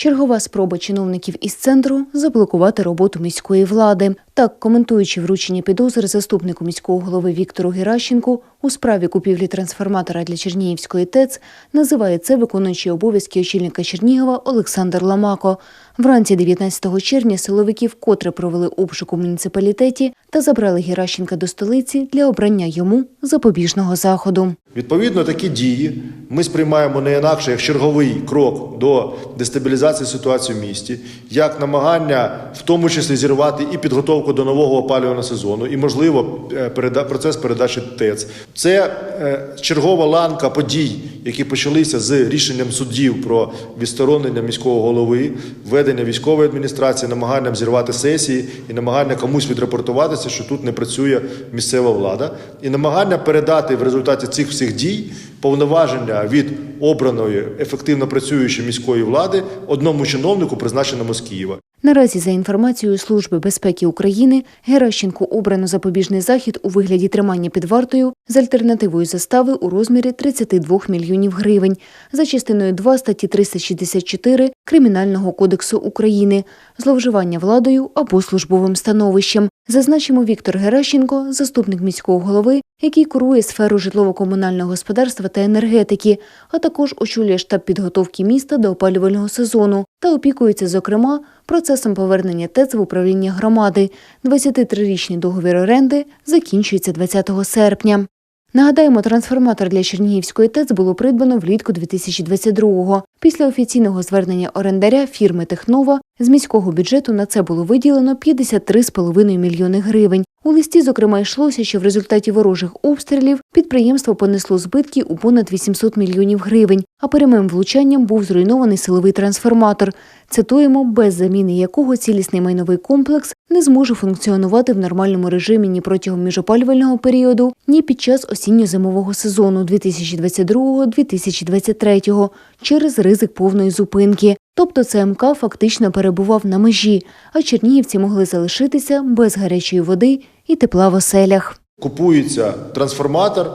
Чергова спроба чиновників із центру заблокувати роботу міської влади. Так, коментуючи вручення підозри заступнику міського голови Віктору Геращенку у справі купівлі трансформатора для Чернігівської ТЕЦ, називає це виконуючий обов'язки очільника Чернігова Олександр Ламако. Вранці 19 червня силовики вкотре провели обшук у муніципалітеті та забрали Геращенка до столиці для обрання йому запобіжного заходу. Відповідно, такі дії ми сприймаємо не інакше як черговий крок до дестабілізації ситуації в місті, як намагання, в тому числі зірвати і підготовку до нового опалювального сезону, і можливо е, процес передачі ТЕЦ. Це е, чергова ланка подій, які почалися з рішенням суддів про відсторонення міського голови, введення військової адміністрації, намаганням зірвати сесії і намагання комусь відрапортуватися, що тут не працює місцева влада, і намагання передати в результаті цих всіх дій повноваження від обраної ефективно працюючої міської влади одному чиновнику, призначеному з Києва. Наразі, за інформацією Служби безпеки України, Геращенку обрано запобіжний захід у вигляді тримання під вартою з альтернативою застави у розмірі 32 мільйонів гривень за частиною 2 статті 364 Кримінального кодексу України зловживання владою або службовим становищем. Зазначимо, Віктор Геращенко, заступник міського голови, який курує сферу житлово-комунального господарства та енергетики, а також очолює штаб підготовки міста до опалювального сезону та опікується, зокрема, процесом повернення ТЕЦ в управління громади. 23-річний договір оренди закінчується 20 серпня. Нагадаємо, трансформатор для Чернігівської ТЕЦ було придбано влітку 2022-го. Після офіційного звернення орендаря фірми Технова з міського бюджету на це було виділено 53,5 мільйони гривень. У листі, зокрема, йшлося, що в результаті ворожих обстрілів підприємство понесло збитки у понад 800 мільйонів гривень, а прямим влучанням був зруйнований силовий трансформатор. Цитуємо, без заміни якого цілісний майновий комплекс не зможе функціонувати в нормальному режимі ні протягом міжопалювального періоду, ні під час осінньо-зимового сезону 2022-2023 через ризик повної зупинки. Тобто ЦМК фактично перебував на межі, а чернігівці могли залишитися без гарячої води і тепла в оселях. Купується трансформатор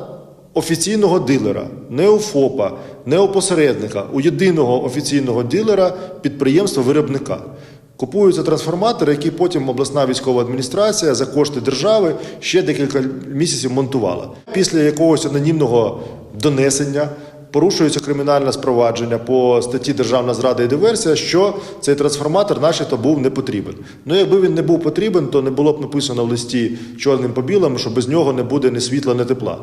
офіційного дилера, не у ФОПа, не у посередника, у єдиного офіційного дилера підприємства-виробника. Купуються трансформатори, які потім обласна військова адміністрація за кошти держави ще декілька місяців монтувала. Після якогось анонімного донесення порушується кримінальне спровадження по статті Державна зрада і диверсія, що цей трансформатор, начебто, був не потрібен. Ну, якби він не був потрібен, то не було б написано в листі чорним по білому, що без нього не буде ні світла, ні тепла.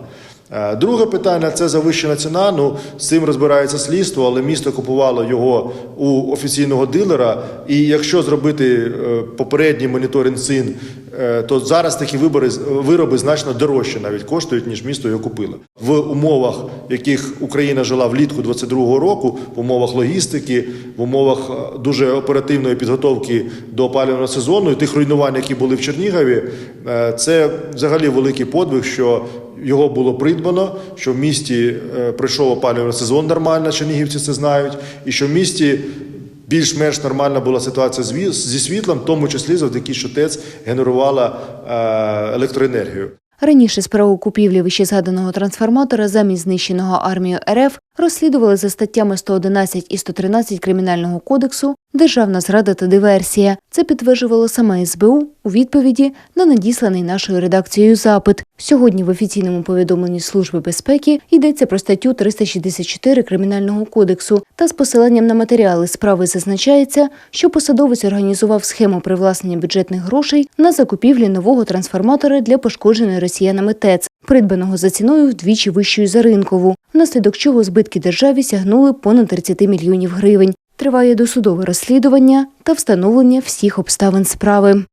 Е, Друге питання це завищена ціна. Ну з цим розбирається слідство, але місто купувало його у офіційного дилера. І якщо зробити е, попередній моніторинг цін, е, то зараз такі вибори вироби значно дорожче навіть коштують, ніж місто його купило. В умовах, в яких Україна жила влітку 22-го року, в умовах логістики, в умовах дуже оперативної підготовки до опалювального сезону, і тих руйнувань, які були в Чернігові, це взагалі великий подвиг, що його було придбано, що в місті е, пройшов опалювальний сезон нормально, чернігівці це знають, і що в місті більш-менш нормальна була ситуація з зі світлом, в тому числі завдяки, що ТЕЦ генерувала е, електроенергію. Раніше справу купівлі вищезгаданого трансформатора замість знищеного армією РФ розслідували за статтями 111 і 113 Кримінального кодексу Державна зрада та диверсія. Це підтверджувало саме СБУ у відповіді на надісланий нашою редакцією запит. Сьогодні в офіційному повідомленні Служби безпеки йдеться про статтю 364 Кримінального кодексу та з посиланням на матеріали справи зазначається, що посадовець організував схему привласнення бюджетних грошей на закупівлі нового трансформатора для пошкодженої росіянами ТЕЦ, придбаного за ціною вдвічі вищою за ринкову, внаслідок чого збитки державі сягнули понад 30 мільйонів гривень. Триває досудове розслідування та встановлення всіх обставин справи.